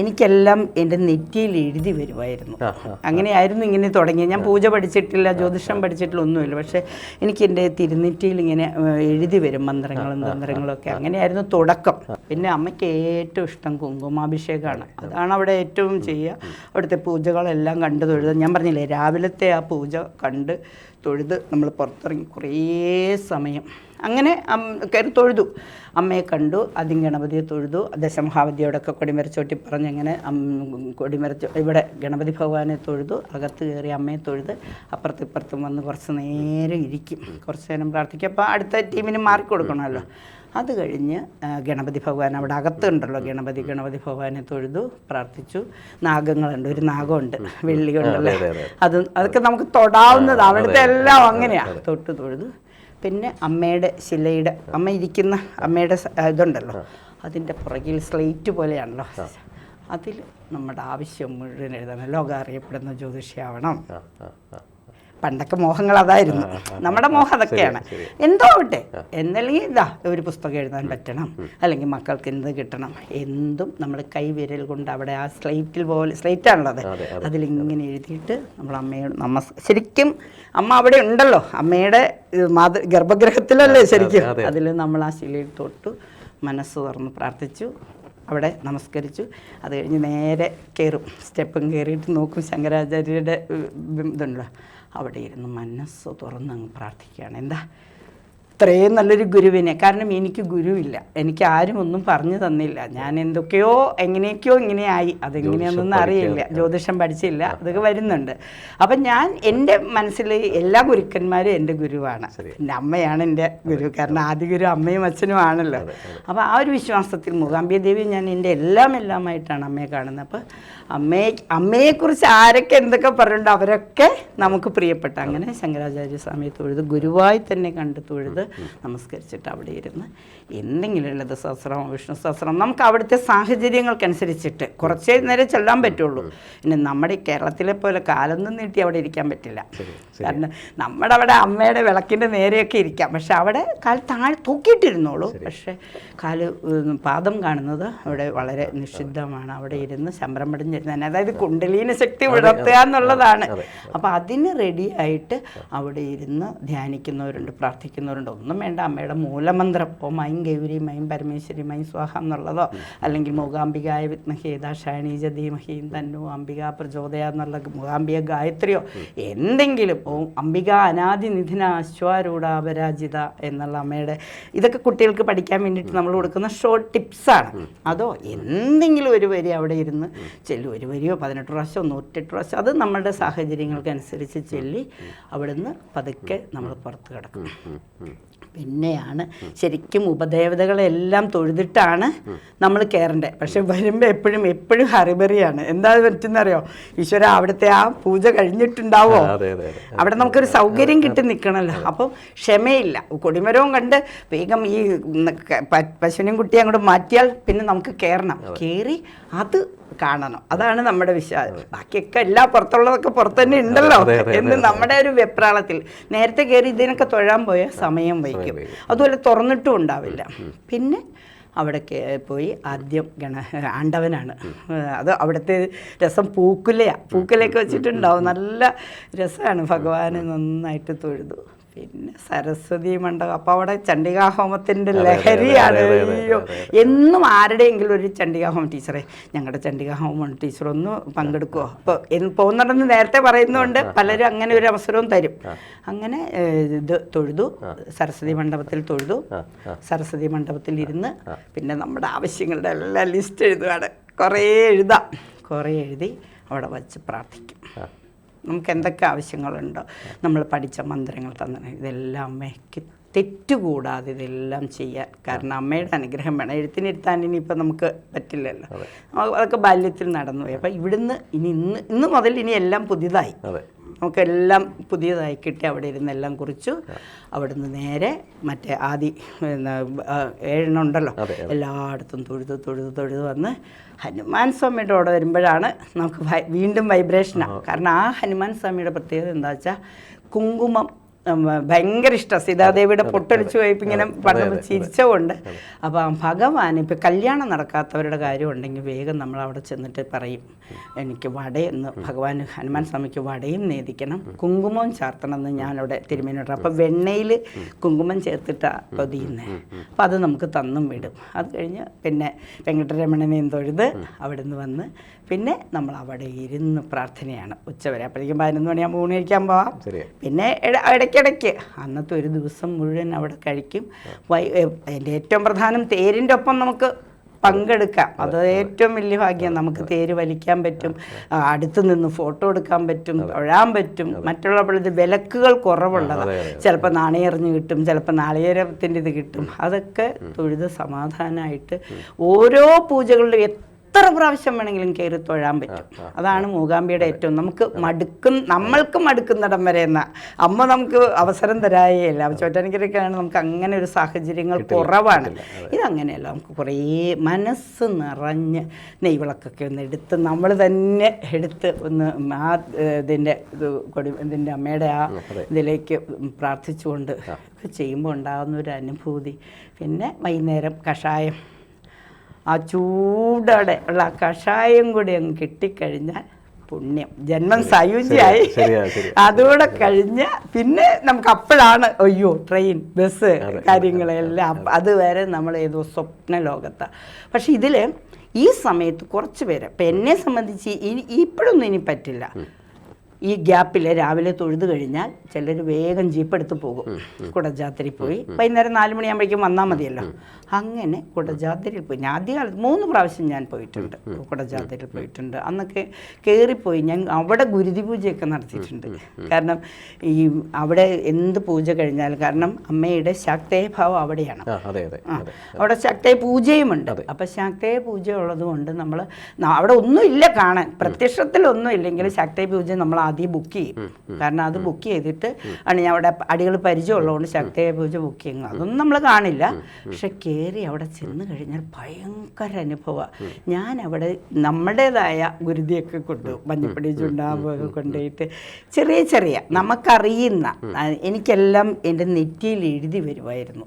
എനിക്കെല്ലാം എന്റെ നെറ്റിയിൽ എഴുതി വരുമായിരുന്നു. അങ്ങനെയായിരുന്നു ഇങ്ങനെ തുടങ്ങിയത്. ഞാൻ പൂജ പഠിച്ചിട്ടില്ല ജ്യോതിഷം പഠിച്ചിട്ടില്ല ഒന്നുമില്ല. പക്ഷേ എനിക്ക് എന്റെ തിരുനെറ്റിയിൽ ഇങ്ങനെ എഴുതി വരും മന്ത്രങ്ങളും തന്ത്രങ്ങളൊക്കെ. അങ്ങനെയായിരുന്നു തുടക്കം. പിന്നെ അമ്മയ്ക്ക് ഏറ്റവും ഇഷ്ടം കുങ്കുമാഭിഷേകമാണ്. അതാണ് അവിടെ ഏറ്റവും ചെയ്യുക. അവിടുത്തെ പൂജകളെല്ലാം കണ്ട് തൊഴുത്. ഞാൻ പറഞ്ഞില്ലേ രാവിലത്തെ ആ പൂജ കണ്ട് തൊഴുത് നമ്മൾ പുറത്തിറങ്ങി കുറേ സമയം അങ്ങനെ കയറി തൊഴുതു. അമ്മയെ കണ്ടു ആദ്യം ഗണപതിയെ തൊഴുതു ദശമഹാവതിയോടൊക്കെ കൊടിമരച്ചോട്ടി പറഞ്ഞ് അങ്ങനെ കൊടിമരച്ചോ ഇവിടെ ഗണപതി ഭഗവാനെ തൊഴുതു അകത്ത് കയറി അമ്മയെ തൊഴുത് അപ്പുറത്ത് ഇപ്പുറത്തും വന്ന് കുറച്ച് നേരം ഇരിക്കും. കുറച്ച് നേരം പ്രാർത്ഥിക്കും. അപ്പോൾ അടുത്ത ടീമിന് മാറിക്കൊടുക്കണമല്ലോ അത് കഴിഞ്ഞ് ഗണപതി ഭഗവാൻ അവിടെ അകത്തുണ്ടല്ലോ. ഗണപതി ഗണപതി ഭഗവാനെ തൊഴുതു പ്രാർത്ഥിച്ചു. നാഗങ്ങളുണ്ട് ഒരു നാഗമുണ്ട് വെള്ളിയുണ്ടല്ലോ. അത് അതൊക്കെ നമുക്ക് തൊടാവുന്നതാണ്. അവിടുത്തെ എല്ലാം അങ്ങനെയാണ് തൊട്ട് തൊഴുതു. പിന്നെ അമ്മയുടെ ശിലയുടെ അമ്മ ഇരിക്കുന്ന അമ്മയുടെ ഇതുണ്ടല്ലോ. അതിന്റെ പുറകിൽ സ്ലേറ്റ് പോലെയാണല്ലോ. അതിൽ നമ്മുടെ ആവശ്യം മുഴുവൻ എഴുതണം. ലോകം അറിയപ്പെടുന്ന ജ്യോതിഷിയാവണം. പണ്ടൊക്കെ മോഹങ്ങൾ അതായിരുന്നു നമ്മുടെ മോഹം അതൊക്കെയാണ്. എന്തോ ആവട്ടെ. എന്നല്ലെങ്കിൽ ഇതാ ഒരു പുസ്തകം എഴുതാൻ പറ്റണം. അല്ലെങ്കിൽ മക്കൾക്ക് എന്ത് കിട്ടണം. എന്തും നമ്മൾ കൈവിരൽ കൊണ്ട് അവിടെ ആ സ്ലേറ്റിൽ പോലെ സ്ലേറ്റാണുള്ളത് അതിലിങ്ങനെ എഴുതിയിട്ട് നമ്മൾ അമ്മയോട് നമ്മ ശരിക്കും അമ്മ അവിടെ ഉണ്ടല്ലോ. അമ്മയുടെ മാതൃ ഗർഭഗ്രഹത്തിലല്ലേ ശരിക്കും. അതിൽ നമ്മൾ ആ ശിലയിൽ തൊട്ടു മനസ്സ് തുറന്ന് പ്രാർത്ഥിച്ചു അവിടെ നമസ്കരിച്ചു. അത് കഴിഞ്ഞ് നേരെ കയറും. സ്റ്റെപ്പും കയറിയിട്ട് നോക്കും ശങ്കരാചാര്യരുടെ ഇതുണ്ടല്ലോ. അവിടെ ഇരുന്ന് മനസ്സ് തുറന്ന് അങ്ങ് പ്രാർത്ഥിക്കുകയാണ്. എന്താ? ഇത്രയും നല്ലൊരു ഗുരുവിനെ. കാരണം എനിക്ക് ഗുരുവില്ല. എനിക്ക് ആരും ഒന്നും പറഞ്ഞു തന്നില്ല. ഞാൻ എന്തൊക്കെയോ എങ്ങനെയൊക്കെയോ ഇങ്ങനെയായി. അതെങ്ങനെയാണെന്നൊന്നും അറിയില്ല. ജ്യോതിഷം പഠിച്ചില്ല. അതൊക്കെ വരുന്നുണ്ട്. അപ്പം ഞാൻ എന്റെ മനസ്സിൽ എല്ലാ ഗുരുക്കന്മാരും എന്റെ ഗുരുവാണ്. എന്റെ അമ്മയാണ് എന്റെ ഗുരു. കാരണം ആദ്യ ഗുരു അമ്മയും അച്ഛനും ആണല്ലോ. അപ്പോൾ ആ ഒരു വിശ്വാസത്തിൽ മൂകാംബിക ദേവി ഞാൻ എന്റെ എല്ലാം എല്ലാമായിട്ടാണ് അമ്മയെ കാണുന്നത്. അപ്പോൾ അമ്മയെ അമ്മയെക്കുറിച്ച് ആരൊക്കെ എന്തൊക്കെ പറഞ്ഞിട്ടുണ്ടോ അവരൊക്കെ നമുക്ക് പ്രിയപ്പെട്ട അങ്ങനെ ശങ്കരാചാര്യ സ്വാമിയെ തൊഴുത് ഗുരുവായി തന്നെ കണ്ട് തൊഴുത് നമസ്കരിച്ചിട്ട് അവിടെ ഇരുന്ന് എന്തെങ്കിലും ഉള്ളത് സഹസ്രമോ വിഷ്ണു സഹസ്രം നമുക്ക് അവിടുത്തെ സാഹചര്യങ്ങൾക്കനുസരിച്ചിട്ട് കുറച്ചേ നേരം ചെല്ലാൻ പറ്റുള്ളൂ. പിന്നെ നമ്മുടെ ഈ കേരളത്തിലെ പോലെ കാലൊന്നും നീട്ടി അവിടെ ഇരിക്കാൻ പറ്റില്ല. കാരണം നമ്മുടെ അവിടെ അമ്മയുടെ വിളക്കിന്റെ നേരെയൊക്കെ ഇരിക്കാം. പക്ഷെ അവിടെ കാൽ താഴെ തൂക്കിയിട്ടിരുന്നോളൂ. പക്ഷേ കാൽ പാദം കാണുന്നത് അവിടെ വളരെ നിഷിദ്ധമാണ്. അവിടെ ഇരുന്ന് ശമ്പരം പടിഞ്ഞിരുന്ന അതായത് കുണ്ടലീന ശക്തി വിടർത്തുക എന്നുള്ളതാണ്. അപ്പോൾ അതിന് റെഡിയായിട്ട് അവിടെ ഇരുന്ന് ധ്യാനിക്കുന്നവരുണ്ട് പ്രാർത്ഥിക്കുന്നവരുണ്ട്. ഒന്നും വേണ്ട. അമ്മയുടെ മൂലമന്ത്രം. ഓ മൈം ഗൗരി മൈം പരമേശ്വരി മൈം സ്വാഹ എന്നുള്ളതോ? അല്ലെങ്കിൽ മൂകാംബികായ വിത്മഹേത ഷാണീജ ധീമഹീം തന്നു അംബിക പ്രചോദയ എന്നുള്ള മൂകാംബിക ഗായത്രിയോ? എന്തെങ്കിലും. ഓ അംബിക അനാദി നിധിന അശ്വാരൂഢാപരാജിത എന്നുള്ള അമ്മയുടെ ഇതൊക്കെ കുട്ടികൾക്ക് പഠിക്കാൻ വേണ്ടിയിട്ട് നമ്മൾ കൊടുക്കുന്ന ഷോർട്ട് ടിപ്സാണ് അതോ എന്തെങ്കിലും ഒരു വരി അവിടെ ഇരുന്ന് ചെല്ലു. ഒരു വരിയോ പതിനെട്ട് പ്രാവശ്യമോ നൂറ്റെട്ട് പ്രാവശ്യം അത് നമ്മുടെ സാഹചര്യങ്ങൾക്കനുസരിച്ച് ചെല്ലി അവിടുന്ന് പതുക്കെ നമ്മൾ പുറത്ത് കിടക്കും. പിന്നെയാണ്. ശരിക്കും ഉപദേവതകളെല്ലാം തൊഴുതിട്ടാണ് നമ്മൾ കയറേണ്ടത്. പക്ഷെ വരുമ്പോൾ എപ്പോഴും എപ്പോഴും ഹറിബറിയാണ്. എന്താ പറ്റുന്നറിയോ? ഈശ്വര അവിടുത്തെ ആ പൂജ കഴിഞ്ഞിട്ടുണ്ടാവോ? അവിടെ നമുക്കൊരു സൗകര്യം കിട്ടി നിൽക്കണമല്ലോ അപ്പം ക്ഷമയില്ല. കൊടിമരവും കണ്ട് വേഗം ഈ പശുവിനെയും കുട്ടിയെ അങ്ങോട്ട് മാറ്റിയാൽ പിന്നെ നമുക്ക് കയറണം. കയറി അത് കാണണം. അതാണ് നമ്മുടെ വിശ്വാസം ബാക്കിയൊക്കെ എല്ലാ പുറത്തുള്ളതൊക്കെ പുറത്തു തന്നെ ഉണ്ടല്ലോ. എന്ന് നമ്മുടെ ഒരു വെപ്രാളത്തിൽ. നേരത്തെ കയറി ഇതിനൊക്കെ തൊഴാൻ പോയ സമയം വയ്ക്കും അതുപോലെ തുറന്നിട്ടും ഉണ്ടാവില്ല. പിന്നെ അവിടെ പോയി ആദ്യം ഗണ ആണ്ടവനാണ്. അത് അവിടുത്തെ രസം പൂക്കുലയാണ് പൂക്കുലയൊക്കെ വെച്ചിട്ടുണ്ടാവും. നല്ല രസമാണ് ഭഗവാനെ നന്നായിട്ട് തൊഴുതു. പിന്നെ സരസ്വതി മണ്ഡപം. അപ്പൊ അവിടെ ചണ്ഡികാ ഹോമത്തിന്റെ ലഹരിയാണ് അയ്യോ എന്നും ആരുടെയെങ്കിലും ഒരു ചണ്ഡികാ ഹോമം ടീച്ചറെ ഞങ്ങളുടെ ചണ്ഡികാ ഹോമം ടീച്ചർ ഒന്ന് പങ്കെടുക്കുമോ അപ്പോൾ പോകുന്നുണ്ടെന്ന് നേരത്തെ പറയുന്നതുകൊണ്ട് പലരും അങ്ങനെ ഒരു അവസരവും തരും. അങ്ങനെ ഇത് തൊഴുതു സരസ്വതി മണ്ഡപത്തിൽ തൊഴുതു സരസ്വതി മണ്ഡപത്തിൽ ഇരുന്ന് പിന്നെ നമ്മുടെ ആവശ്യങ്ങളുടെ എല്ലാം ലിസ്റ്റ് എഴുതുകയാണ് കുറേ എഴുതാം. കുറേ എഴുതി അവിടെ വച്ച് പ്രാർത്ഥിക്കും. നമുക്ക് എന്തൊക്കെ ആവശ്യങ്ങളുണ്ടോ നമ്മൾ പഠിച്ച മന്ത്രങ്ങൾ തന്നെ ഇതെല്ലാം അമ്മയ്ക്ക് തെറ്റുകൂടാതെ ഇതെല്ലാം ചെയ്യാൻ കാരണം അമ്മയുടെ അനുഗ്രഹം വേണം. എഴുത്തിനിരുത്താൻ ഇനിയിപ്പോൾ നമുക്ക് പറ്റില്ലല്ലോ. അതൊക്കെ ബാല്യത്തിൽ നടന്നുപോയി. അപ്പം അപ്പോൾ ഇവിടുന്ന് ഇനി ഇന്ന് ഇന്ന് മുതൽ ഇനി എല്ലാം പുതിയതായി. നമുക്കെല്ലാം പുതിയതായി കിട്ടി. അവിടെ ഇരുന്നെല്ലാം കുറിച്ചു. അവിടുന്ന് നേരെ മറ്റേ ആദി ഏഴെണ്ണുണ്ടല്ലോ ആ, ഏഴെണ്ണം ഉണ്ടല്ലോ. എല്ലായിടത്തും തൊഴുത് തൊഴുത് തൊഴുത് വന്ന് ഹനുമാൻ സ്വാമിയുടെ അവിടെ വരുമ്പോഴാണ് നമുക്ക് വീണ്ടും വൈബ്രേഷനാണ് കാരണം ആ ഹനുമാൻ സ്വാമിയുടെ പ്രത്യേകത എന്താ വെച്ചാൽ കുങ്കുമം ഭയങ്കര ഇഷ്ടം. സീതാദേവിയുടെ പൊട്ടടിച്ചു പോയപ്പോൾ ഇങ്ങനെ പറഞ്ഞപ്പോൾ ചിരിച്ചുകൊണ്ട് അപ്പം ഭഗവാൻ ഇപ്പം കല്യാണം നടക്കാത്തവരുടെ കാര്യം ഉണ്ടെങ്കിൽ വേഗം നമ്മൾ അവിടെ ചെന്നിട്ട് പറയും. എനിക്ക് വടയെന്ന് ഭഗവാൻ ഹനുമാൻ സ്വാമിക്ക് വടയും നേദിക്കണം കുങ്കുമവും ചാർത്തണം എന്ന് ഞാനവിടെ തിരുമേനോട്ട് അപ്പം വെണ്ണയിൽ കുങ്കുമം ചേർത്തിട്ടാണ് പൊതിയുന്നത് അപ്പം അത് നമുക്ക് തന്നും വിടും. അത് കഴിഞ്ഞ് പിന്നെ വെങ്കട്ടരമണനെയും തൊഴുത് അവിടെ നിന്ന് വന്ന് പിന്നെ നമ്മൾ അവിടെ ഇരുന്ന് പ്രാർത്ഥനയാണ് ഉച്ചവരെ. അപ്പോഴേക്കും പതിനൊന്ന് മണിയാകുമ്പോൾ ഊണിയിരിക്കാൻ പോവാം. പിന്നെ ഇട- ഇടയ്ക്കിടയ്ക്ക്. അന്നത്തെ ഒരു ദിവസം മുഴുവൻ അവിടെ കഴിക്കും. വൈ അതിന്റെ ഏറ്റവും പ്രധാനം തേരിന്റെ ഒപ്പം നമുക്ക് പങ്കെടുക്കാം. അത് ഏറ്റവും വലിയ ഭാഗ്യം. നമുക്ക് തേര് വലിക്കാൻ പറ്റും. അടുത്ത് നിന്ന് ഫോട്ടോ എടുക്കാൻ പറ്റും തൊഴാൻ പറ്റും. മറ്റുള്ളപ്പോഴത് വിലക്കുകൾ കുറവുള്ളതാണ്. ചിലപ്പോൾ നാണയറിഞ്ഞ് കിട്ടും ചിലപ്പോൾ നാളികേരത്തിന്റെ ഇത് കിട്ടും. അതൊക്കെ തൊഴുത് സമാധാനമായിട്ട് ഓരോ പൂജകളിലും എത്ര പ്രാവശ്യം വേണമെങ്കിലും കയറി തൊഴാൻ പറ്റും. അതാണ് മൂകാംബിയുടെ ഏറ്റവും നമുക്ക് മടുക്കും നമ്മൾക്ക് മടുക്കുന്നിടം വരെ എന്ന അമ്മ നമുക്ക് അവസരം തരായേയില്ല. ചോറ്റാനിക്കരക്കാണ് നമുക്ക് അങ്ങനെ ഒരു സാഹചര്യങ്ങൾ കുറവാണ്. ഇതങ്ങനെയല്ല. നമുക്ക് കുറേ മനസ്സ് നിറഞ്ഞ് നെയ്വിളക്കൊക്കെ ഒന്ന് എടുത്ത് നമ്മൾ തന്നെ എടുത്ത് ഒന്ന് ആ ഇതിന്റെ ഇത് കൊടി ഇതിന്റെ അമ്മയുടെ ആ ഇതിലേക്ക് പ്രാർത്ഥിച്ചുകൊണ്ട് ഒക്കെ ചെയ്യുമ്പോൾ ഉണ്ടാകുന്ന ഒരു അനുഭൂതി. പിന്നെ വൈകുന്നേരം കഷായം. ആ ചൂടോടെ ഉള്ള കഷായം കൂടി അങ്ങ് കിട്ടിക്കഴിഞ്ഞാൽ പുണ്യം. ജന്മം സയുജ്യായി. അതുകൂടെ കഴിഞ്ഞ് പിന്നെ നമുക്ക് അപ്പോഴാണ് അയ്യോ ട്രെയിൻ ബസ് കാര്യങ്ങളെല്ലാം അതുവരെ നമ്മൾ ഏതോ സ്വപ്ന ലോകത്താണ് പക്ഷെ ഇതിൽ ഈ സമയത്ത് കുറച്ച് പേര് ഇപ്പം എന്നെ സംബന്ധിച്ച് ഇനി ഇപ്പോഴൊന്നും ഇനി പറ്റില്ല. ഈ ഗ്യാപ്പിൽ രാവിലെ തൊഴുതു കഴിഞ്ഞാൽ ചിലർ വേഗം ജീപ്പ് എടുത്ത് പോകും കുടജാത്തിരി പോയി. വൈകുന്നേരം നാല് മണിയാകുമ്പോഴേക്കും വന്നാൽ മതിയല്ലോ. അങ്ങനെ കുടജാത്തിരിയിൽ പോയി. ഞാൻ ആദ്യകാലത്ത് മൂന്ന് പ്രാവശ്യം ഞാൻ പോയിട്ടുണ്ട്. കുടജാത്തിരിയിൽ പോയിട്ടുണ്ട്. അന്നൊക്കെ കയറിപ്പോയി ഞാൻ അവിടെ ഗുരുതി പൂജയൊക്കെ നടത്തിയിട്ടുണ്ട്. കാരണം ഈ അവിടെ എന്ത് പൂജ കഴിഞ്ഞാൽ കാരണം അമ്മയുടെ ശക്തേഭാവം അവിടെയാണ്. അവിടെ ശക്തയ പൂജയുമുണ്ട്. അപ്പം ശക്തയ പൂജ ഉള്ളത് കൊണ്ട് നമ്മൾ അവിടെ ഒന്നും ഇല്ല കാണാൻ. പ്രത്യക്ഷത്തിലൊന്നും ഇല്ലെങ്കിൽ ശക്തയ പൂജ നമ്മൾ ആദ്യം ബുക്ക് ചെയ്യും. കാരണം അത് ബുക്ക് ചെയ്തിട്ട് ആണ് ഞാൻ അവിടെ അടികൾ പരിചയമുള്ളതുകൊണ്ട് ശക്തിയെ പൂജ ബുക്ക് ചെയ്യുന്നു അതൊന്നും നമ്മൾ കാണില്ല. പക്ഷെ കയറി അവിടെ ചെന്ന് കഴിഞ്ഞാൽ ഭയങ്കര അനുഭവമാണ് ഞാൻ അവിടെ നമ്മുടേതായ ഗുരുതിയൊക്കെ കൊണ്ടു മഞ്ഞപ്പടി ചുണ്ടാമ്പൊക്കെ കൊണ്ടുപോയിട്ട് ചെറിയ ചെറിയ നമുക്കറിയുന്ന എനിക്കെല്ലാം എന്റെ നെറ്റിയിൽ എഴുതി വരുമായിരുന്നു.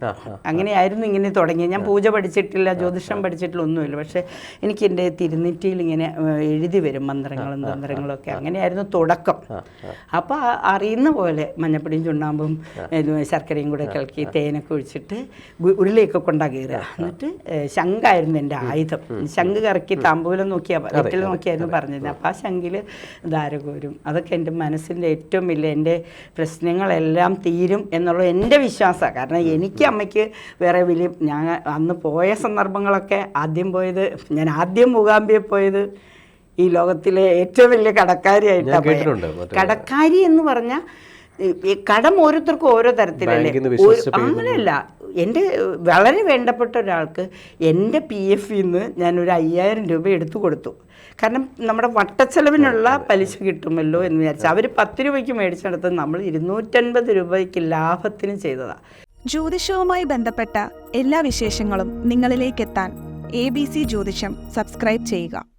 അങ്ങനെയായിരുന്നു ഇങ്ങനെ തുടങ്ങി ഞാൻ പൂജ പഠിച്ചിട്ടില്ല ജ്യോതിഷം പഠിച്ചിട്ടില്ല ഒന്നുമില്ല. പക്ഷേ എനിക്ക് എന്റെ തിരുനെറ്റിയിൽ ഇങ്ങനെ എഴുതി വരും മന്ത്രങ്ങളും തന്ത്രങ്ങളും ഒക്കെ അങ്ങനെയായിരുന്നു തുടക്കം. അപ്പോൾ അറിയുന്ന പോലെ മഞ്ഞപ്പൊടിയും ചുണ്ണാമ്പും ശർക്കരയും കൂടെ കലക്കി തേനൊക്കെ ഒഴിച്ചിട്ട് ഉരുളിയൊക്കെ കൊണ്ടാ കയറുക എന്നിട്ട് ശംഖായിരുന്നു എന്റെ ആയുധം. ശംഖ് കറക്കി താമ്പൂലം നോക്കിയാൽ വെറ്റിൽ നോക്കിയായിരുന്നു പറഞ്ഞത് അപ്പോൾ ആ. ശംഖിൽ ധാരകോരും അതൊക്കെ എന്റെ മനസ്സിന്റെ ഏറ്റവും വലിയ എന്റെ പ്രശ്നങ്ങളെല്ലാം തീരും എന്നുള്ള എന്റെ വിശ്വാസമാണ്. കാരണം എനിക്ക് അമ്മയ്ക്ക് വേറെ വലിയ ഞാൻ അന്ന് പോയ സന്ദർഭങ്ങളൊക്കെ ആദ്യം പോയത് ഞാൻ ആദ്യം മൂകാംബിയെ പോയത് ഈ ലോകത്തിലെ ഏറ്റവും വലിയ കടക്കാരിയായിട്ടാണ് കേട്ടിട്ടുണ്ട് കടക്കാരി എന്ന് പറഞ്ഞാൽ കടം ഓരോരുത്തർക്കും ഓരോ തരത്തിലല്ലേ? അങ്ങനെയല്ല. എന്റെ വളരെ വേണ്ടപ്പെട്ട ഒരാൾക്ക് എന്റെ പി എഫിൽ നിന്ന് ഞാനൊരു അയ്യായിരം രൂപ എടുത്തു കൊടുത്തു. കാരണം നമ്മുടെ വട്ടച്ചെലവിനുള്ള പലിശ കിട്ടുമല്ലോ എന്ന് വിചാരിച്ചു അവർ പത്ത് രൂപയ്ക്ക് മേടിച്ചെടുത്ത് നമ്മൾ ഇരുന്നൂറ്റൻപത് രൂപയ്ക്ക് ലാഭത്തിന് ചെയ്തതാണ് ജ്യോതിഷവുമായി ബന്ധപ്പെട്ട എല്ലാ വിശേഷങ്ങളും നിങ്ങളിലേക്കെത്താൻ A B C Jyothisham subscribe ചെയ്യുക.